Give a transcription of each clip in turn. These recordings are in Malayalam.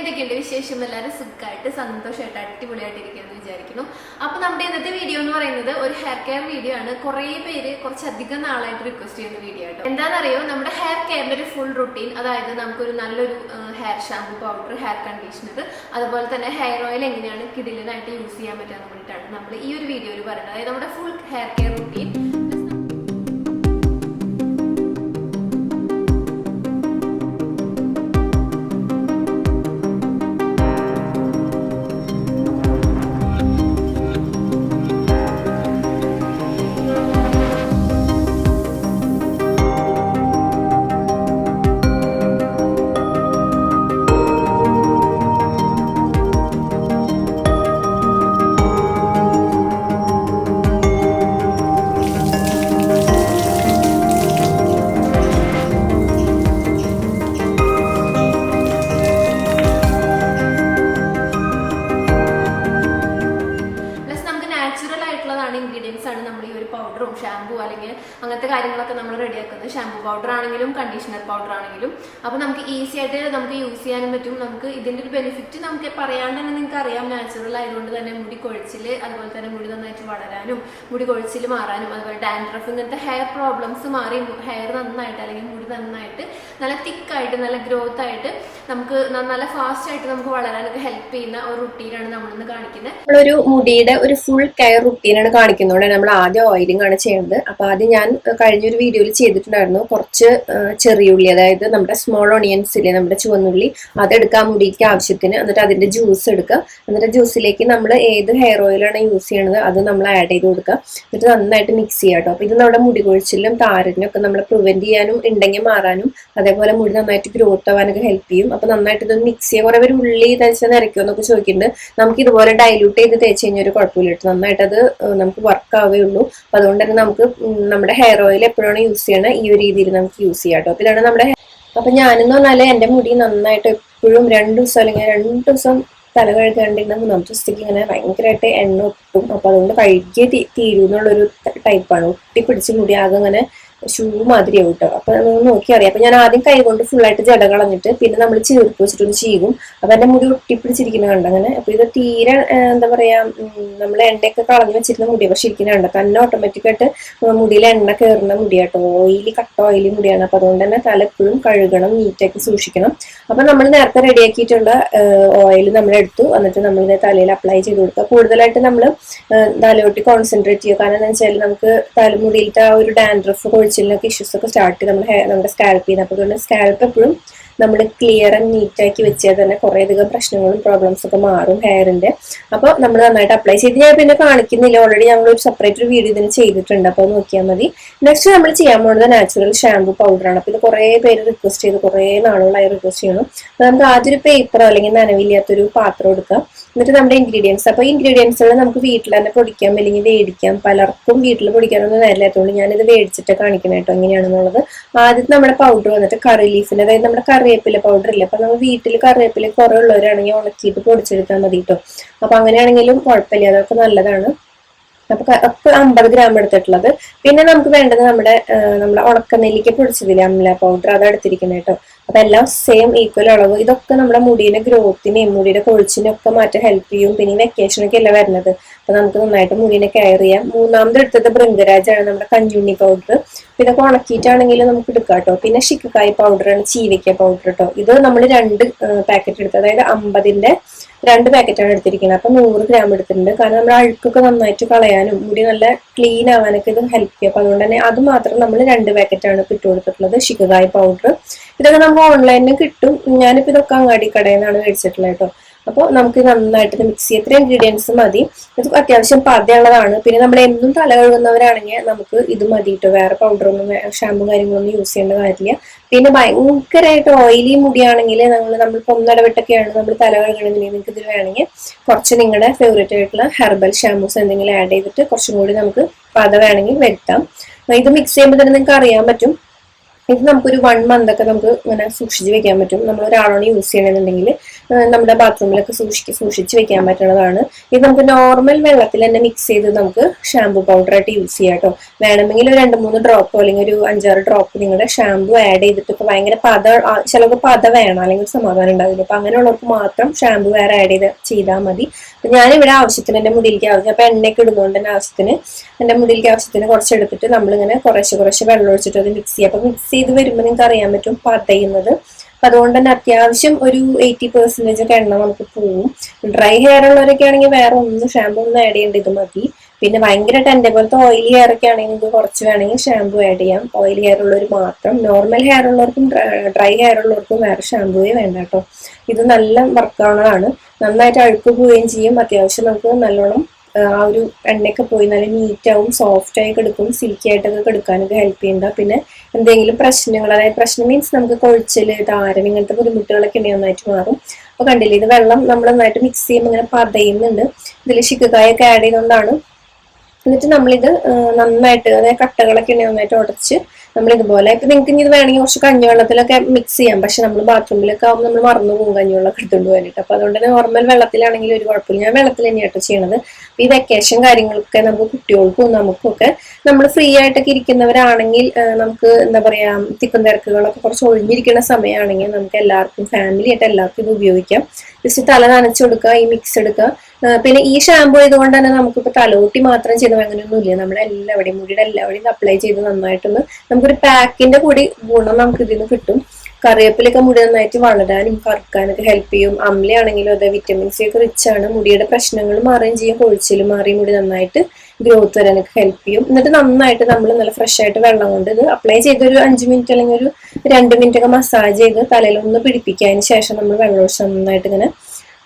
എന്തൊക്കെയുണ്ട് വിശേഷം? എല്ലാവരും സുഖമായിട്ട് സന്തോഷമായിട്ട് അടിപൊളിയായിട്ട് ഇരിക്കുകയെന്ന് വിചാരിക്കുന്നു. അപ്പൊ നമ്മുടെ ഇന്നത്തെ വീഡിയോ എന്ന് പറയുന്നത് ഒരു ഹെയർ കെയർ വീഡിയോ ആണ്. കുറേ പേര് കുറച്ചധികം നാളായിട്ട് റിക്വസ്റ്റ് ചെയ്യുന്ന വീഡിയോ ആട്ടോ. എന്താണെന്നറിയോ? നമ്മുടെ ഹെയർ കെയറിന്റെ ഒരു ഫുൾ റുട്ടീൻ അതായത് നമുക്കൊരു നല്ലൊരു hair shampoo powder hair conditioner അതുപോലെ തന്നെ ഹെയർ ഓയിൽ എങ്ങനെയാണ് കിടിലനായിട്ട് യൂസ് ചെയ്യാൻ പറ്റുക എന്ന് വേണ്ടിയിട്ടാണ് നമ്മൾ ഈ ഒരു വീഡിയോയിൽ പറയുന്നത്. അതായത് നമ്മുടെ full hair care routine conditioner powder ആണെങ്കിലും. അപ്പോൾ നമുക്ക് ഈസി ആയിട്ട് നമുക്ക് യൂസ് ചെയ്യാനും പറ്റും. നമുക്ക് ഇതിന്റെ ഒരു ബെനിഫിറ്റ് നമുക്ക് പറയാണ്ട് തന്നെ നിങ്ങൾക്ക് അറിയാം. നാച്ചുറൽ ആയതുകൊണ്ട് തന്നെ മുടി കൊഴിച്ചിൽ അതുപോലെ തന്നെ മുടി നന്നായിട്ട് വളരാനും മുടി കൊഴിച്ചിൽ മാറാനും അതുപോലെ ഡാൻഡ്രഫ് ഇങ്ങനത്തെ ഹെയർ പ്രോബ്ലംസ് മാറി ഹെയർ നന്നായിട്ട് അല്ലെങ്കിൽ മുടി നന്നായിട്ട് നല്ല തിക്കായിട്ട് നല്ല ഗ്രോത്ത് ആയിട്ട് നമുക്ക് നല്ല ഫാസ്റ്റ് ആയിട്ട് നമുക്ക് വളരാനൊക്കെ ഹെൽപ്പ് ചെയ്യുന്ന ഒരു റുട്ടീനാണ് നമ്മളിന്ന് കാണിക്കുന്നത് നമ്മളൊരു മുടിയുടെ ഒരു ഫുൾ കെയർ റുട്ടീനാണ് കാണിക്കുന്നതുകൊണ്ട് നമ്മൾ ആദ്യം ഓയിലിംഗ് ആണ് ചെയ്യുന്നത്. അപ്പൊ ആദ്യം ഞാൻ കഴിഞ്ഞൊരു വീഡിയോയിൽ ചെയ്തിട്ടുണ്ടായിരുന്നു. കുറച്ച് ചെറിയുള്ളി അതായത് നമ്മുടെ സ്മോൾ ഓണിയൻസ് ഇല്ലേ നമ്മുടെ ചുവന്നുള്ളി അതെടുക്കാൻ മുടിക്ക് ആവശ്യത്തിന് എന്നിട്ട് അതിന്റെ ജ്യൂസ് എടുക്കുക. എന്നിട്ട് ജ്യൂസിലേക്ക് നമ്മൾ ഏത് ഹെയർ ഓയിലാണ് യൂസ് ചെയ്യണത് അത് നമ്മൾ ആഡ് ചെയ്ത് കൊടുക്കുക. എന്നിട്ട് നന്നായിട്ട് മിക്സ് ചെയ്യുക കേട്ടോ. അപ്പൊ ഇത് നമ്മുടെ മുടി കൊഴിച്ചിലും താരനും ഒക്കെ നമ്മൾ പ്രിവെന്റ് ചെയ്യാനും ഉണ്ടെങ്കിൽ മാറാനും അതേപോലെ മുടി നന്നായിട്ട് ഗ്രോത്ത് ആവാനൊക്കെ ഹെൽപ്പ് ചെയ്യും. അപ്പൊ നന്നായിട്ട് ഇത് മിക്സ് ചെയ്യുക. കുറെ പേര് ഉള്ളി തേച്ചാൽ നിരക്കുമെന്നൊക്കെ ചോദിക്കുന്നുണ്ട്. നമുക്ക് ഇതുപോലെ ഡൈലൂട്ട് ചെയ്ത് തേച്ച് കഴിഞ്ഞാൽ ഒരു കുഴപ്പമില്ല കേട്ടോ. നന്നായിട്ട് അത് നമുക്ക് വർക്ക് ആവുകയുള്ളൂ. അപ്പൊ അതുകൊണ്ട് തന്നെ നമുക്ക് നമ്മുടെ ഹെയർ ഓയിൽ എപ്പോഴാണ് യൂസ് ചെയ്യണത് ഈ ഒരു രീതിയിൽ നമുക്ക് യൂസ് ചെയ്യാം അപ്പൊ ഇതാണ് നമ്മുടെ അപ്പൊ ഞാനെന്ന് പറഞ്ഞാൽ എന്റെ മുടി നന്നായിട്ട് എപ്പോഴും രണ്ട് ദിവസം അല്ലെങ്കിൽ രണ്ട് ദിവസം തല കഴുകാണ്ടിരുന്ന മൂന്നാമത്തെ ദിവസത്തേക്ക് ഇങ്ങനെ ഭയങ്കരമായിട്ട് എണ്ണ ഒട്ടും. അപ്പൊ അതുകൊണ്ട് കഴുകിയേ തീരൂ എന്നുള്ളൊരു ടൈപ്പാണ്. ഒട്ടിപ്പിടിച്ച് മുടി ആകെ അങ്ങനെ ഷൂ മാതിരി ആവും കേട്ടോ. അപ്പൊ നമ്മൾ നോക്കി അറിയാം. അപ്പൊ ഞാൻ ആദ്യം കൈ കൊണ്ട് ഫുള്ളായിട്ട് ജട കളഞ്ഞിട്ട് പിന്നെ നമ്മൾ ചേർത്ത് വെച്ചിട്ടൊന്ന് ചീകും. അപ്പൊ എന്റെ മുടി ഒട്ടിപ്പിടിച്ചിരിക്കുന്ന കണ്ട അങ്ങനെ? അപ്പൊ ഇത് തീരെ എന്താ പറയാ നമ്മൾ എണ്ണയൊക്കെ കളഞ്ഞു വെച്ചിരുന്ന മുടി പക്ഷെ ഇരിക്കുന്ന കണ്ട? തന്നെ ഓട്ടോമാറ്റിക് ആയിട്ട് മുടിയിൽ എണ്ണ കയറുന്ന മുടിയാട്ടോ ഓയിലി കട്ട ഓയിലി മുടിയാണ്. അപ്പൊ അതുകൊണ്ട് തന്നെ തല എപ്പോഴും കഴുകണം നീറ്റാക്കി സൂക്ഷിക്കണം. അപ്പൊ നമ്മൾ നേരത്തെ റെഡിയാക്കിയിട്ടുള്ള ഓയിൽ നമ്മൾ എടുത്തു. എന്നിട്ട് നമ്മൾ തലയിൽ അപ്ലൈ ചെയ്ത് കൊടുക്കുക. കൂടുതലായിട്ട് നമ്മൾ തലയോട്ടി കോൺസെൻട്രേറ്റ് ചെയ്യുക. കാരണം എന്താ വെച്ചാൽ നമുക്ക് തലമുടിയിലത്തെ ആ ഒരു ഡാൻഡ്രഫ് കൊഴിച്ചിലിനൊക്കെ ഇഷ്യൂസ് ഒക്കെ സ്റ്റാർട്ട് ചെയ്ത് hair- നമ്മുടെ സ്കാൽപ്പ് ചെയ്യുന്നത് അപ്പോൾ അതുകൊണ്ട് സ്കാൽപ്പ് എപ്പോഴും നമ്മൾ ക്ലിയർ ആൻഡ് നീറ്റ് ആക്കി വെച്ചാൽ തന്നെ കുറേ അധികം പ്രശ്നങ്ങളും പ്രോബ്ലംസ് ഒക്കെ മാറും ഹെയറിന്റെ അപ്പോൾ നമ്മൾ നന്നായിട്ട് അപ്ലൈ ചെയ്ത് ഞാൻ പിന്നെ കാണിക്കുന്നില്ല. ഓൾറെഡി ഞങ്ങൾ ഒരു സെപ്പറേറ്റ് ഒരു വീഡിയോ ഇതിന് ചെയ്തിട്ടുണ്ട്. അപ്പോൾ നോക്കിയാൽ മതി. നെക്സ്റ്റ് നമ്മൾ ചെയ്യാൻ പോകുന്നത് നാച്ചുറൽ ഷാമ്പു പൗഡറാണ് അപ്പോൾ ഇത് കുറേ പേര് റിക്വസ്റ്റ് ചെയ്ത്. കുറേ നാളുകളായി റിക്വസ്റ്റ് ചെയ്യണം അപ്പോൾ നമുക്ക് ആദ്യം ഒരു പേപ്പറോ അല്ലെങ്കിൽ നനവില്ലാത്തൊരു പാത്രം എടുക്കാം. എന്നിട്ട് നമ്മുടെ ഇൻഗ്രീഡിയൻസ് അപ്പോൾ ഇൻഗ്രീഡിയൻസുകൾ നമുക്ക് വീട്ടിൽ തന്നെ പൊടിക്കാം അല്ലെങ്കിൽ മേടിക്കാം പലർക്കും വീട്ടിൽ പൊടിക്കാനൊന്നും നേരില്ലാത്തതുകൊണ്ട് ഞാനിത് മേടിച്ചിട്ട് കാണിക്കണം കേട്ടോ. എങ്ങനെയാണെന്നുള്ളത് ആദ്യം നമ്മുടെ പൗഡർ വന്നിട്ട് കറി ലീഫിന് അതായത് നമ്മുടെ കറിവേപ്പില പൗഡർ ഇല്ല? അപ്പൊ നമ്മൾ വീട്ടിൽ കറിവേപ്പില കുറെ ഉള്ളവരാണെങ്കിൽ ഉണക്കിയിട്ട് പൊടിച്ചെടുത്താൽ മതി കേട്ടോ അപ്പൊ അങ്ങനെയാണെങ്കിലും കുഴപ്പമില്ല അതൊക്കെ നല്ലതാണ്. അപ്പൊ അപ്പൊ അമ്പത് ഗ്രാം എടുത്തിട്ടുള്ളത്. പിന്നെ നമുക്ക് വേണ്ടത് നമ്മുടെ നമ്മുടെ ഉണക്കനെല്ലിക്ക പൊടിച്ചതില്ലേ അമ്ല പൗഡർ അത് എടുത്തിരിക്കുന്നത് കേട്ടോ അപ്പൊ എല്ലാം സെയിം ഈക്വൽ അളവ്. ഇതൊക്കെ നമ്മുടെ മുടിയുടെ ഗ്രോത്തിനെയും മുടിയുടെ കൊഴിച്ചിനും ഒക്കെ മാറ്റാൻ ഹെൽപ്പ് ചെയ്യും. പിന്നെ വെക്കേഷനൊക്കെ അല്ല വരുന്നത്? അപ്പൊ നമുക്ക് നന്നായിട്ട് മുടിനെ കെയർ ചെയ്യാം. മൂന്നാമത് എടുത്തത് ബൃങ്കരാജാണ് നമ്മുടെ കഞ്ഞുണ്ണി പൗഡർ ഇതൊക്കെ ഉണക്കിയിട്ടാണെങ്കിൽ നമുക്ക് എടുക്കാം കേട്ടോ. പിന്നെ പൗഡർ പൗഡറാണ് ചീവയ്ക്ക പൗഡർ കേട്ടോ ഇത് നമ്മൾ രണ്ട് പാക്കറ്റ് എടുത്തത് അതായത് അമ്പതിന്റെ രണ്ട് പാക്കറ്റാണ് എടുത്തിരിക്കുന്നത്. അപ്പൊ നൂറ് ഗ്രാം എടുത്തിട്ടുണ്ട്. കാരണം നമ്മൾ അഴുക്കൊക്കെ നന്നായിട്ട് കളയാനും മുടി നല്ല ക്ലീൻ ആവാനൊക്കെ ഇത് ഹെൽപ്പ് ചെയ്യും. അപ്പൊ അതുകൊണ്ട് തന്നെ അത് മാത്രം നമ്മൾ രണ്ട് പാക്കറ്റാണ് ഇട്ട് കൊടുത്തിട്ടുള്ളത് ഷിക്കകായ് പൗഡർ ഇതൊക്കെ നമുക്ക് ഓൺലൈനിൽ കിട്ടും. ഞാനിപ്പോ ഇതൊക്കെ അങ്ങാടി കടയിൽ നിന്നാണ് മേടിച്ചിട്ടുള്ളത് കേട്ടോ. അപ്പോൾ നമുക്ക് നന്നായിട്ട് മിക്സ് ചെയ്യാം. ഇത്ര ഇൻഗ്രീഡിയൻസ് മതി. ഇത് അത്യാവശ്യം പതയുള്ളതാണ്. പിന്നെ നമ്മൾ എന്നും തല കഴുകുന്നവരാണെങ്കിൽ നമുക്ക് ഇത് മതി കേട്ടോ വേറെ പൗഡറൊന്നും ഷാമ്പു കാര്യങ്ങളൊന്നും യൂസ് ചെയ്യേണ്ട കാര്യമില്ല. പിന്നെ ഭയങ്കരമായിട്ട് ഓയിലി മുടിയാണെങ്കിൽ നമ്മൾ നമ്മൾ പൊന്നടവിട്ടൊക്കെയാണ് നമ്മൾ തല കഴുകണമെങ്കിൽ നിങ്ങൾക്ക് ഇതിൽ വേണമെങ്കിൽ കുറച്ച് നിങ്ങളുടെ ഫേവറേറ്റ് ആയിട്ടുള്ള ഹെർബൽ ഷാമ്പൂസ് എന്തെങ്കിലും ആഡ് ചെയ്തിട്ട് കുറച്ചും കൂടി നമുക്ക് പത വേണമെങ്കിൽ വരുത്താം. ഇത് മിക്സ് ചെയ്യുമ്പോൾ തന്നെ നിങ്ങൾക്ക് അറിയാൻ പറ്റും. ഇത് നമുക്കൊരു വൺ മന്ത് ഒക്കെ നമുക്ക് ഇങ്ങനെ സൂക്ഷിച്ച് വെക്കാൻ പറ്റും. നമ്മൾ ഒരാളോട് യൂസ് ചെയ്യണമെന്നുണ്ടെങ്കിൽ നമ്മുടെ ബാത്റൂമിലൊക്കെ സൂക്ഷിക്ക് സൂക്ഷിച്ച് വെക്കാൻ പറ്റുന്നതാണ്. ഇത് നമുക്ക് നോർമൽ വെള്ളത്തിൽ തന്നെ മിക്സ് ചെയ്ത് നമുക്ക് ഷാംപൂ പൗഡർ ആയിട്ട് യൂസ് ചെയ്യാം കേട്ടോ വേണമെങ്കിൽ ഒരു രണ്ട് മൂന്ന് ഡ്രോപ്പ് അല്ലെങ്കിൽ ഒരു അഞ്ചാറ് ഡ്രോപ്പ് നിങ്ങളുടെ ഷാംപൂ ആഡ് ചെയ്തിട്ട് ഇപ്പൊ ഭയങ്കര പത ചിലപ്പോൾ പത വേണം അല്ലെങ്കിൽ സമാധാനം ഉണ്ടാവില്ല. അപ്പൊ അങ്ങനെയുള്ളവർക്ക് മാത്രം ഷാംപൂ വേറെ ആഡ് ചെയ്ത് ചെയ്താൽ മതി. അപ്പം ഞാനിവിടെ ആവശ്യത്തിന് എന്റെ മുടിയിലേക്ക് ആവശ്യം അപ്പൊ എണ്ണയൊക്കെ ഇടുന്നതുകൊണ്ട് തന്നെ ആവശ്യത്തിന് എന്റെ മുടിയിലേക്ക് ആവശ്യത്തിന് കുറച്ച് എടുത്തിട്ട് നമ്മളിങ്ങനെ കുറേശ്ശെ കുറേശ്ശെ വെള്ളം ഒഴിച്ചിട്ട് അത് മിക്സ് ചെയ്യുക അപ്പൊ മിക്സ് ചെയ്ത് വരുമ്പോൾ നിങ്ങൾക്ക് അറിയാൻ പറ്റും പതയുന്നത് അപ്പൊ അതുകൊണ്ട് തന്നെ അത്യാവശ്യം ഒരു എയ്റ്റി പെർസെന്റേജ് ഒക്കെ എണ്ണ നമുക്ക് പോവും. ഡ്രൈ ഹെയർ ഉള്ളവരൊക്കെ ആണെങ്കിൽ വേറെ ഒന്നും ഷാമ്പൂ ഒന്നും ആഡ് ചെയ്യേണ്ട ഇത് മതി. പിന്നെ ഭയങ്കര ടെൻഡ് പോലത്തെ ഓയിലി ഹെയർ ഒക്കെ ആണെങ്കിൽ നിങ്ങൾക്ക് കുറച്ച് വേണമെങ്കിൽ ഷാമ്പൂ ആഡ് ചെയ്യാം. ഓയിലി ഹെയർ ഉള്ളവർ മാത്രം. നോർമൽ ഹെയർ ഉള്ളവർക്കും ഡ്രൈ ഹെയർ ഉള്ളവർക്കും വേറെ ഷാമ്പുവേ വേണ്ട കേട്ടോ. ഇത് നല്ല വർക്കാവുന്നതാണ് നന്നായിട്ട് അഴുക്ക് പോവുകയും ചെയ്യും. അത്യാവശ്യം നമുക്ക് നല്ലോണം ആ ഒരു എണ്ണയൊക്കെ പോയി നല്ല നീറ്റാവും സോഫ്റ്റായി കിടക്കും സിൽക്കി ആയിട്ടൊക്കെ കിടക്കാനൊക്കെ ഹെൽപ്പ് ചെയ്യുന്നുണ്ട്. പിന്നെ എന്തെങ്കിലും പ്രശ്നങ്ങൾ അതായത് പ്രശ്നം മീൻസ് നമുക്ക് കൊഴിച്ചൽ താരം ഇങ്ങനത്തെ ബുദ്ധിമുട്ടുകളൊക്കെ ഉണ്ടെങ്കിൽ നന്നായിട്ട് മാറും. അപ്പൊ കണ്ടില്ലേ ഇത് വെള്ളം നമ്മൾ നന്നായിട്ട് മിക്സ് ചെയ്യുമ്പോൾ ഇങ്ങനെ പതയുന്നുണ്ട്. ഇതിൽ ശിക്കുകായൊക്കെ ആഡ് ചെയ്തുകൊണ്ടാണ്. എന്നിട്ട് നമ്മളിത് നന്നായിട്ട് അതായത് കട്ടകളൊക്കെ ഉണ്ടെങ്കിൽ നന്നായിട്ട് ഉടച്ച് നമ്മൾ ഇതുപോലെ ഇപ്പൊ നിങ്ങൾക്ക് ഇനി ഇത് വേണമെങ്കിൽ കുറച്ച് കഞ്ഞിവെള്ളത്തിലൊക്കെ മിക്സ് ചെയ്യാം. പക്ഷെ നമ്മൾ ബാത്റൂമിലൊക്കെ ആകുമ്പോൾ നമ്മൾ മറന്നു പോകും കഞ്ഞിവെള്ളമൊക്കെ എടുത്തുകൊണ്ട് പോകാനായിട്ട്. അപ്പൊ അതുകൊണ്ട് തന്നെ നോർമൽ വെള്ളത്തിലാണെങ്കിൽ ഒരു കുഴപ്പമില്ല. ഞാൻ വെള്ളത്തിൽ തന്നെയാട്ടോ ചെയ്യണത്. ഈ വെക്കേഷൻ കാര്യങ്ങളൊക്കെ നമുക്ക് കുട്ടികൾക്കും നമുക്കൊക്കെ നമ്മൾ ഫ്രീ ആയിട്ടൊക്കെ ഇരിക്കുന്നവരാണെങ്കിൽ നമുക്ക് എന്താ പറയാ തിക്കും തിരക്കുകളൊക്കെ കുറച്ച് ഒഴിഞ്ഞിരിക്കുന്ന സമയമാണെങ്കിൽ നമുക്ക് എല്ലാവർക്കും ഫാമിലി ആയിട്ട് എല്ലാവർക്കും ഇത് ഉപയോഗിക്കാം. ജസ്റ്റ് തല നനച്ചു കൊടുക്കുക ഈ മിക്സ് എടുക്കുക. പിന്നെ ഈ ഷാമ്പു ആയതുകൊണ്ട് തന്നെ നമുക്കിപ്പോ തലോട്ടി മാത്രം ചെയ്താൽ അങ്ങനെയൊന്നും ഇല്ല നമ്മുടെ എല്ലാവിടെയും മുടിയുടെ എല്ലാവിടെയും അപ്ലൈ ചെയ്ത് നന്നായിട്ടൊന്ന് നമുക്കൊരു പാക്കിന്റെ കൂടി ഗുണം നമുക്ക് ഇതിൽ നിന്ന് കിട്ടും. കറിവേപ്പിലൊക്കെ മുടി നന്നായിട്ട് വളരാനും കറുക്കാനൊക്കെ ഹെൽപ്പ് ചെയ്യും. അമ്ലയാണെങ്കിലും അതെ വിറ്റമിൻ സി ഒക്കെ റിച്ച് ആണ്. മുടിയുടെ പ്രശ്നങ്ങൾ മാറുകയും ചെയ്യും. കൊഴിച്ചിൽ മാറി മുടി നന്നായിട്ട് ഗ്രോത്ത് വരാനൊക്കെ ഹെൽപ്പ് ചെയ്യും. എന്നിട്ട് നന്നായിട്ട് നമ്മൾ നല്ല ഫ്രഷ് ആയിട്ട് വെള്ളം കൊണ്ട് ഇത് അപ്ലൈ ചെയ്ത് ഒരു അഞ്ച് മിനിറ്റ് അല്ലെങ്കിൽ ഒരു രണ്ട് മിനിറ്റ് ഒക്കെ മസാജ് ചെയ്ത് തലയിൽ ഒന്ന് ശേഷം നമ്മൾ വെള്ളം ഒഴിച്ച് നന്നായിട്ട് ഇങ്ങനെ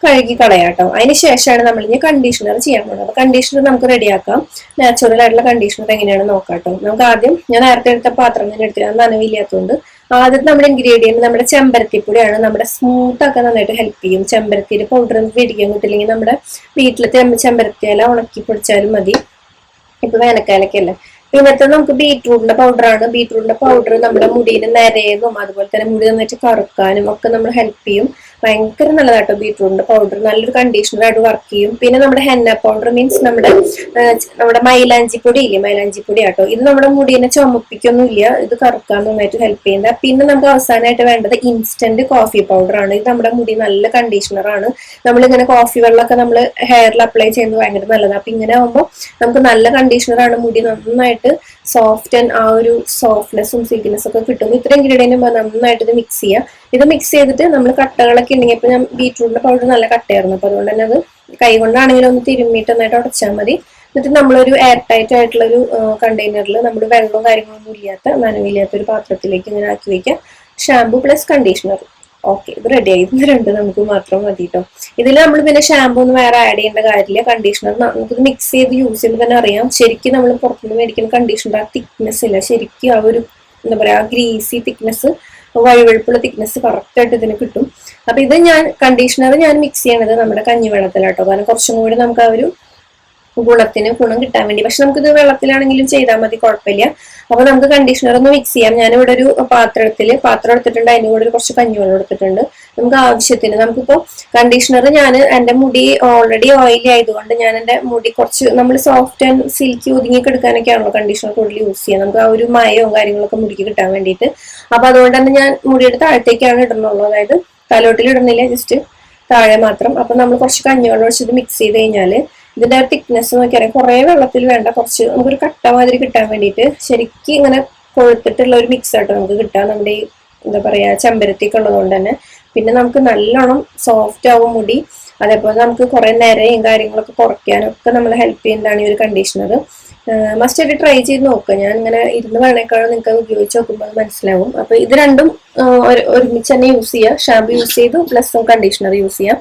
കഴുകി കളയാട്ടോ അതിന് ശേഷമാണ് നമ്മൾ ഇനി കണ്ടീഷണർ ചെയ്യാൻ പോകുന്നത് അപ്പൊ കണ്ടീഷണർ നമുക്ക് റെഡിയാക്കാം നാച്ചുറൽ ആയിട്ടുള്ള കണ്ടീഷണർ എങ്ങനെയാണ് നോക്കാട്ടോ. നമുക്ക് ആദ്യം ഞാൻ നേരത്തെ എടുത്ത പാത്രം തന്നെ എടുത്തില്ല നനവില്ലാത്തതുകൊണ്ട് ആദ്യത്തെ നമ്മുടെ ഇൻഗ്രീഡിയന്റ് നമ്മുടെ ചെമ്പരത്തിപ്പൊടിയാണ് നമ്മുടെ സ്മൂത്ത് ആക്കാൻ നന്നായിട്ട് ഹെൽപ്പ് ചെയ്യും. ചെമ്പരത്തിയുടെ പൗഡർ മേടിക്കാൻ കിട്ടില്ലെങ്കിൽ നമ്മുടെ വീട്ടിലത്തെ ചെമ്പരത്തി ഇല ഉണക്കി പൊടിച്ചാലും മതി. ഇപ്പൊ വേനൽക്കാലൊക്കെ അല്ലേ? പിന്നത്തെ നമുക്ക് ബീട്രൂട്ടിന്റെ പൗഡറാണ് ബീറ്റ്റൂട്ടിന്റെ പൗഡർ നമ്മുടെ മുടിയിൽ നരയുന്നതും അതുപോലെ തന്നെ മുടി നന്നായിട്ട് കറുക്കാനും ഒക്കെ നമ്മൾ ഹെൽപ്പ് ചെയ്യും. ഭയങ്കര നല്ലതാട്ടോ ബീട്രൂട്ടിന്റെ പൗഡർ നല്ലൊരു കണ്ടീഷണറായിട്ട് വർക്ക് ചെയ്യും. പിന്നെ നമ്മുടെ ഹെന്ന പൗഡർ മീൻസ് നമ്മുടെ നമ്മുടെ മൈലാഞ്ചി പൊടി ഇല്ലേ? മൈലാഞ്ചി പൊടി ആട്ടോ ഇത് നമ്മുടെ മുടിനെ ചുമപ്പിക്കൊന്നുമില്ല. ഇത് കറുക്കാൻ നന്നായിട്ട് ഹെൽപ്പ് ചെയ്യുന്നത് പിന്നെ നമുക്ക് അവസാനമായിട്ട് വേണ്ടത് ഇൻസ്റ്റന്റ് കോഫി പൗഡർ ആണ്. ഇത് നമ്മുടെ മുടി നല്ല കണ്ടീഷണറാണ് നമ്മളിങ്ങനെ കോഫി വെള്ളമൊക്കെ നമ്മൾ ഹെയറിൽ അപ്ലൈ ചെയ്യുന്നത് ഭയങ്കര നല്ലതാണ് അപ്പൊ ഇങ്ങനെ ആകുമ്പോൾ നമുക്ക് നല്ല കണ്ടീഷണറാണ് മുടി നന്നായിട്ട് സോഫ്റ്റ് ആൻഡ് ആ ഒരു സോഫ്റ്റ്നെസ്സും സിൽക്കിനെസ്സും ഒക്കെ കിട്ടും ഇത്രയും ഇൻഗ്രീഡിയന്റും നന്നായിട്ട് ഇത് മിക്സ് ചെയ്യുക. ഇത് മിക്സ് ചെയ്തിട്ട് നമ്മൾ കട്ടകളൊക്കെ ഉണ്ടെങ്കിൽ ഇപ്പോൾ ഞാൻ ബീറ്റ്റൂട്ടിന്റെ പൗഡർ നല്ല കട്ടയായിരുന്നു. അപ്പോൾ അതുകൊണ്ട് തന്നെ അത് കൈ കൊണ്ടാണെങ്കിലും ഒന്ന് തിരുമ്മിയിട്ട് നന്നായിട്ട് ഉടച്ചാൽ മതി. എന്നിട്ട് നമ്മളൊരു എയർ ടൈറ്റ് ആയിട്ടുള്ള ഒരു കണ്ടെയ്നറിൽ നമ്മൾ വെള്ളവും കാര്യങ്ങളൊന്നും ഇല്ലാത്ത നനവില്ലാത്ത ഒരു പാത്രത്തിലേക്ക് ഇങ്ങനെ ആക്കി വയ്ക്കുക ഷാംപൂ പ്ലസ് കണ്ടീഷണർ ഓക്കെ ഇത് റെഡി ആയി. ഇത് രണ്ട് നമുക്ക് മാത്രം മതി കേട്ടോ ഇതിൽ നമ്മൾ പിന്നെ ഷാമ്പൂ ഒന്നും വേറെ ആഡ് ചെയ്യേണ്ട കാര്യമില്ല. കണ്ടീഷണർ നമുക്ക് മിക്സ് ചെയ്ത് യൂസ് ചെയ്യുമ്പോൾ തന്നെ അറിയാം. ശരിക്കും നമ്മൾ പുറത്തുനിന്ന് മേടിക്കുന്ന കണ്ടീഷണർ ആ തിക്നെസ് ഇല്ല. ശരിക്കും ആ ഒരു എന്താ പറയുക ആ ഗ്രീസി തിക്നെസ് വഴുവഴുപ്പുള്ള തിക്നെസ് കറക്റ്റായിട്ട് ഇതിന് കിട്ടും. അപ്പൊ ഇത് ഞാൻ കണ്ടീഷണർ ഞാൻ മിക്സ് ചെയ്യണത് നമ്മുടെ കഞ്ഞി കഞ്ഞിവെള്ളത്തിലാട്ടോ. കാരണം കുറച്ചും കൂടി നമുക്ക് ആ ഒരു ഗുണത്തിന് ഗുണം കിട്ടാൻ വേണ്ടി. പക്ഷെ നമുക്കിത് വെള്ളത്തിലാണെങ്കിലും ചെയ്താൽ മതി കുഴപ്പമില്ല. അപ്പൊ നമുക്ക് കണ്ടീഷണർ ഒന്ന് മിക്സ് ചെയ്യാം. ഞാൻ ഞാനിവിടെ ഒരു പാത്രത്തിൽ പാത്രം എടുത്തിട്ടുണ്ട്. അതിന് കൂടെ കുറച്ച് കഞ്ഞിവെള്ളം എടുത്തിട്ടുണ്ട്. നമുക്ക് ആവശ്യത്തിന് നമുക്കിപ്പോ കണ്ടീഷണർ ഞാൻ എന്റെ മുടി ഓൾറെഡി ഓയിലി ആയതുകൊണ്ട് ഞാൻ എന്റെ മുടി കുറച്ച് നമ്മൾ സോഫ്റ്റ് ആൻഡ് സിൽക്കി ഒതുങ്ങി കിടക്കാനൊക്കെയാണല്ലോ കണ്ടീഷണർ കൂടുതൽ യൂസ് ചെയ്യുക. നമുക്ക് ആ ഒരു മയോ കാര്യങ്ങളൊക്കെ മുടിക്ക് കിട്ടാൻ വേണ്ടിയിട്ട്. അപ്പൊ അതുകൊണ്ട് തന്നെ ഞാൻ മുടിയുടെ താഴത്തേക്കാണ് ഇടുന്നുള്ളൂ അതായത് തലോട്ടിൽ ഇടുന്നില്ല ജസ്റ്റ് താഴെ മാത്രം. അപ്പൊ നമ്മൾ കുറച്ച് കഞ്ഞിവെള്ളം ഒഴിച്ചത് മിക്സ് ചെയ്ത് കഴിഞ്ഞാൽ ഇതിന്റെ തിക്നെസ് നോക്കിയാൽ കുറെ വെള്ളത്തിൽ വേണ്ട. കുറച്ച് നമുക്കൊരു കട്ട മാതിരി കിട്ടാൻ വേണ്ടിയിട്ട് ശരിക്കും ഇങ്ങനെ കൊഴുത്തിട്ടുള്ള ഒരു മിക്സ് ആയിട്ട് നമുക്ക് കിട്ടാം നമ്മുടെ ഈ എന്താ പറയാ ചെമ്പരത്തിയൊക്കെ ഉള്ളതുകൊണ്ട് തന്നെ. പിന്നെ നമുക്ക് നല്ലോണം സോഫ്റ്റ് ആവും മുടി. അതേപോലെ നമുക്ക് കുറെ നിരയും കാര്യങ്ങളൊക്കെ കുറയ്ക്കാനൊക്കെ നമ്മളെ ഹെൽപ്പ് ചെയ്യുന്നതാണ് ഈ ഒരു കണ്ടീഷണർ മസ്റ്റ് ആയിട്ട് ട്രൈ ചെയ്ത് നോക്കുക ഞാൻ ഇങ്ങനെ ഇരുന്ന് വേണേക്കാളും നിങ്ങൾക്ക് അത് ഉപയോഗിച്ച് നോക്കുമ്പോൾ മനസ്സിലാവും. അപ്പൊ ഇത് രണ്ടും ഒരുമിച്ച് തന്നെ യൂസ് ചെയ്യുക ഷാമ്പു യൂസ് ചെയ്തു പ്ലസ് കണ്ടീഷണർ യൂസ് ചെയ്യാം.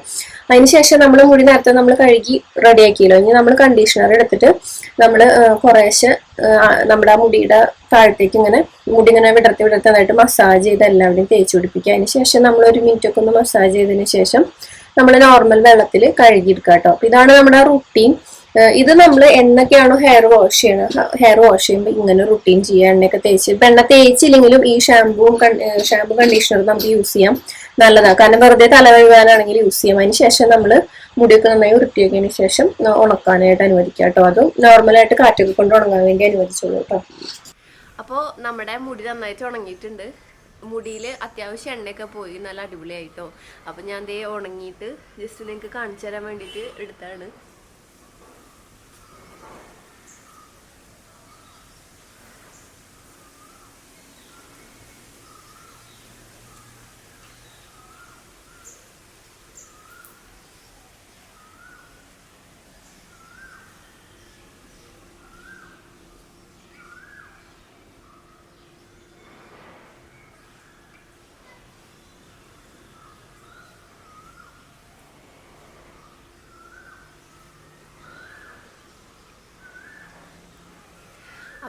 അതിനുശേഷം നമ്മൾ മുടി നേരത്തെ നമ്മൾ കഴുകി റെഡിയാക്കിയല്ലോ ഇനി നമ്മൾ കണ്ടീഷണർ എടുത്തിട്ട് നമ്മൾ കുറേശ്ശെ നമ്മുടെ ആ മുടിയുടെ താഴത്തേക്ക് ഇങ്ങനെ മുടി ഇങ്ങനെ വിടർത്തി വിടർത്തി നന്നായിട്ട് മസാജ് ചെയ്ത് എല്ലാവരുടെയും തേച്ച് പിടിപ്പിക്കുക. അതിന് ശേഷം നമ്മൾ ഒരു മിനിറ്റ് ഒക്കെ ഒന്ന് മസാജ് ചെയ്തതിന് ശേഷം നമ്മൾ നോർമൽ വെള്ളത്തിൽ കഴുകിയെടുക്കുക കേട്ടോ അപ്പൊ ഇതാണ് നമ്മുടെ റുട്ടീൻ ഇത് നമ്മൾ എന്നൊക്കെയാണോ ഹെയർ വാഷ് ചെയ്യണത് ഹെയർ വാഷ് ചെയ്യുമ്പോൾ ഇങ്ങനെ റുട്ടീൻ ചെയ്യുക എണ്ണയൊക്കെ തേച്ച് ഇപ്പം എണ്ണ തേച്ചില്ലെങ്കിലും ഈ ഷാമ്പുവും ഷാമ്പു കണ്ടീഷണറും നമുക്ക് യൂസ് ചെയ്യാം. നല്ലതാണ് കാരണം വെറുതെ തല കഴുകാനാണെങ്കിൽ യൂസ് ചെയ്യാം. അതിന് ശേഷം നമ്മൾ മുടിയൊക്കെ നന്നായി വൃത്തിയാക്കിയതിന് ശേഷം ഉണക്കാനായിട്ട് അനുവദിക്കുക കേട്ടോ. അതും നോർമലായിട്ട് കാറ്റൊക്കെ കൊണ്ട് ഉണങ്ങാൻ വേണ്ടി അനുവദിച്ചോളൂ കേട്ടോ. അപ്പോൾ നമ്മുടെ മുടി നന്നായിട്ട് ഉണങ്ങിയിട്ടുണ്ട്. മുടിയിൽ അത്യാവശ്യം എണ്ണയൊക്കെ പോയി. നല്ല അടിപൊളിയായിട്ടോ. അപ്പം ഞാൻ ദേ ഉണങ്ങിയിട്ട് ജസ്റ്റ് നിങ്ങൾക്ക് കാണിച്ചു തരാൻ വേണ്ടിയിട്ട് എടുത്താണ്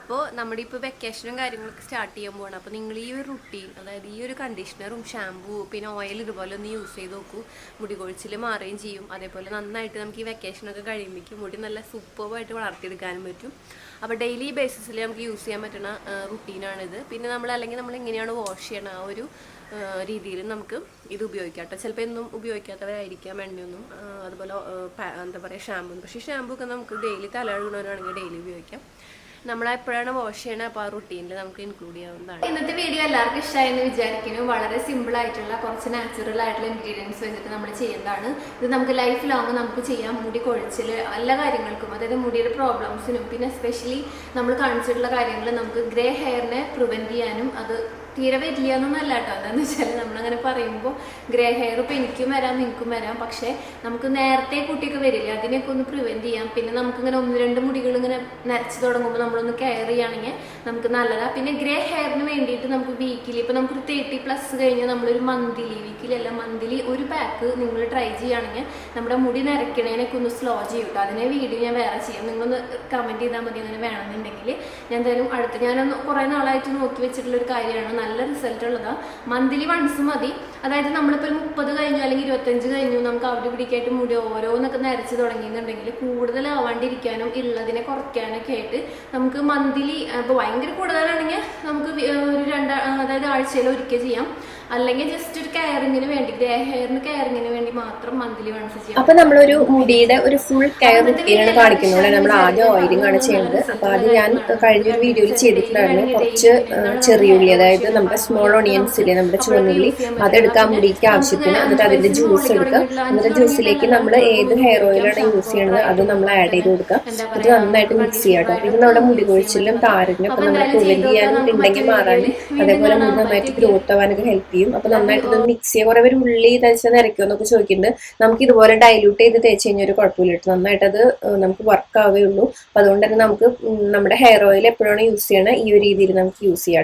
അപ്പോൾ നമ്മുടെ ഇപ്പോൾ വെക്കേഷനും കാര്യങ്ങളൊക്കെ സ്റ്റാർട്ട് ചെയ്യാൻ പോകണം അപ്പോൾ നിങ്ങൾ ഈ ഒരു റുട്ടീൻ അതായത് ഈ ഒരു കണ്ടീഷണറും ഷാമ്പൂ പിന്നെ ഓയിൽ ഇതുപോലെ ഒന്ന് യൂസ് ചെയ്ത് നോക്കൂ. മുടി കൊഴിച്ചിൽ മാറുകയും ചെയ്യും. അതേപോലെ നന്നായിട്ട് നമുക്ക് ഈ വെക്കേഷനൊക്കെ കഴിയുമ്പോഴേക്കും മുടി നല്ല സൂപ്പർവായിട്ട് വളർത്തിയെടുക്കാനും പറ്റും. അപ്പോൾ ഡെയിലി ബേസിസിൽ നമുക്ക് യൂസ് ചെയ്യാൻ പറ്റുന്ന റുട്ടീനാണിത് പിന്നെ നമ്മൾ അല്ലെങ്കിൽ നമ്മൾ എങ്ങനെയാണ് വാഷ് ചെയ്യണം ആ ഒരു രീതിയിൽ നമുക്ക് ഇത് ഉപയോഗിക്കാം കേട്ടോ ചിലപ്പോൾ എന്നും ഉപയോഗിക്കാത്തവരായിരിക്കാം എണ്ണയൊന്നും. അതുപോലെ എന്താ പറയുക ഷാമ്പൂ പക്ഷേ ഷാമ്പൂ ഒക്കെ നമുക്ക് ഡെയിലി തല കഴുകണവരാണെങ്കിൽ ഡെയിലി ഉപയോഗിക്കാം. നമ്മൾ എപ്പോഴാണ് വാഷ് ചെയ്യണത് അപ്പോൾ ആ റുട്ടീനിൽ നമുക്ക് ഇൻക്ലൂഡ് ചെയ്യാവുന്നതാണ്. ഇന്നത്തെ വീഡിയോ എല്ലാവർക്കും ഇഷ്ടമായെന്ന് വിചാരിക്കുന്നു. വളരെ സിമ്പിൾ ആയിട്ടുള്ള കുറച്ച് നാച്ചുറൽ ആയിട്ടുള്ള ഇൻഗ്രീഡിയൻസ് വെച്ചിട്ട് നമ്മൾ ചെയ്യുന്നതാണ്. ഇത് നമുക്ക് ലൈഫ് ലോങ് നമുക്ക് ചെയ്യാൻ മുടി കൊഴിച്ചിൽ എല്ലാ കാര്യങ്ങൾക്കും അതായത് മുടിയുടെ പ്രോബ്ലംസിനും പിന്നെ എസ്പെഷ്യലി നമ്മൾ കാണിച്ചിട്ടുള്ള കാര്യങ്ങൾ നമുക്ക് ഗ്രേ ഹെയറിനെ പ്രിവെന്റ് ചെയ്യാനും അത് തീരെ വരില്ല എന്നൊന്നല്ല കേട്ടോ. എന്താണെന്ന് വെച്ചാൽ നമ്മളങ്ങനെ പറയുമ്പോൾ ഗ്രേ ഹെയർ ഇപ്പം എനിക്കും വരാം നിനക്കും വരാം. പക്ഷേ നമുക്ക് നേരത്തെ കുട്ടിയൊക്കെ വരില്ല അതിനെയൊക്കെ ഒന്ന് പ്രിവെന്റ് ചെയ്യാം. പിന്നെ നമുക്കിങ്ങനെ ഒന്ന് രണ്ട് മുടികൾ ഇങ്ങനെ നരച്ച് തുടങ്ങുമ്പോൾ നമ്മളൊന്ന് കെയർ ചെയ്യുകയാണെങ്കിൽ നമുക്ക് നല്ലതാണ് പിന്നെ ഗ്രേ ഹെയറിന് വേണ്ടിയിട്ട് നമുക്ക് വീക്കിലി ഇപ്പം നമുക്കൊരു തേർട്ടി പ്ലസ് കഴിഞ്ഞാൽ നമ്മളൊരു മന്ത്ലി വീക്കിലി അല്ല മന്ത്ലി ഒരു പാക്ക് നിങ്ങൾ ട്രൈ ചെയ്യുകയാണെങ്കിൽ നമ്മുടെ മുടി നരയ്ക്കണേനൊക്കെ ഒന്ന് സ്ലോ ചെയ്യും കേട്ടോ അതിനെ വീഡിയോ ഞാൻ വേറെ ചെയ്യാം. നിങ്ങളൊന്ന് കമന്റ് ചെയ്താൽ മതി അങ്ങനെ വേണമെന്നുണ്ടെങ്കിൽ. ഞാൻ എന്തായാലും അടുത്ത് ഞാനൊന്ന് കുറേ നാളായിട്ട് നോക്കി വെച്ചിട്ടുള്ള ഒരു കാര്യമാണ്. നല്ല റിസൾട്ട് ഉള്ളതാണ് മന്ത്ലി വൺസ് മതി. അതായത് നമ്മളിപ്പോൾ ഒരു മുപ്പത് കഴിഞ്ഞു അല്ലെങ്കിൽ ഇരുപത്തഞ്ച് കഴിഞ്ഞു നമുക്ക് അവിടെ പിടിക്കായിട്ട് മുടി ഓരോന്നൊക്കെ നരച്ച് തുടങ്ങിയെന്നുണ്ടെങ്കിൽ കൂടുതലാവാണ്ടിരിക്കാനും ഉള്ളതിനെ കുറയ്ക്കാനൊക്കെ ആയിട്ട് നമുക്ക് മന്ത്ലി ഇപ്പോൾ ഭയങ്കര കൂടുതലാണെങ്കിൽ നമുക്ക് ഒരു രണ്ടാ അതായത് ആഴ്ചയിൽ ഒരിക്കൽ ചെയ്യാം. അല്ലെങ്കിൽ ജസ്റ്റ് ഒരു കെയറിങ്ങിന് വേണ്ടി ഹെയറിന് കെയറിങ്ങിന് വേണ്ടി മാത്രം മന്ത്ലി വൺസ് ചെയ്യാം. അപ്പൊ നമ്മളൊരു മുടിയുടെ ഒരു ഫുൾ കെയർ റുട്ടീനാണ് കാണിക്കുന്നത് നമ്മൾ ആദ്യം ഓയിലിംഗ് ആണ് ചെയ്യുന്നത് അപ്പൊ അത് ഞാൻ കഴിഞ്ഞൊരു വീഡിയോയിൽ ചെയ്തിട്ടുണ്ടായിരുന്നു കുറച്ച് ചെറിയ ഉള്ളി അതായത് നമ്മുടെ സ്മോൾ ഓണിയൻസ് ഇല്ലേ? നമ്മുടെ ചുവന്നുള്ളി അതെടുക്കാൻ മുടിക്ക് ആവശ്യത്തിന് എന്നിട്ട് അതിന്റെ ജ്യൂസ് എടുക്കുക. എന്നിട്ട് ജ്യൂസിലേക്ക് നമ്മൾ ഏത് ഹെയർ ഓയിലാണ് യൂസ് ചെയ്യണത് അത് നമ്മൾ ആഡ് ചെയ്ത് കൊടുക്കുക. എന്നിട്ട് നന്നായിട്ട് മിക്സ് ചെയ്യാം കേട്ടോ. പിന്നെ നമ്മുടെ മുടി കൊഴിച്ചിലും താരനും ഒക്കെ നമ്മൾ പ്രിവെന്റ് ചെയ്യാനും ഉണ്ടെങ്കിൽ മാറാനും അതേപോലെ മുടി നന്നായിട്ട് ഗ്രോത്ത് ആവാനൊക്കെ ഹെൽപ്പ് ചെയ്യും. അപ്പൊ നന്നായിട്ട് ഇത് മിക്സ് ചെയ്യുക. കുറെ ഉള്ളി തേച്ച് നിരക്കുമെന്നൊക്കെ ചോദിക്കുന്നുണ്ട്. നമുക്ക് ഇതുപോലെ ഡൈലൂട്ട് ചെയ്ത് തേച്ച് കഴിഞ്ഞാൽ ഒരു കുഴപ്പമില്ല കേട്ടോ. നന്നായിട്ട് അത് നമുക്ക് വർക്ക് ആവേ ഉള്ളൂ അപ്പൊ അതുകൊണ്ട് തന്നെ നമുക്ക് നമ്മുടെ ഹെയർ ഓയിൽ എപ്പോഴാണ് യൂസ് ചെയ്യണത് ഈ ഒരു രീതിയിൽ നമുക്ക് യൂസ് ചെയ്യാം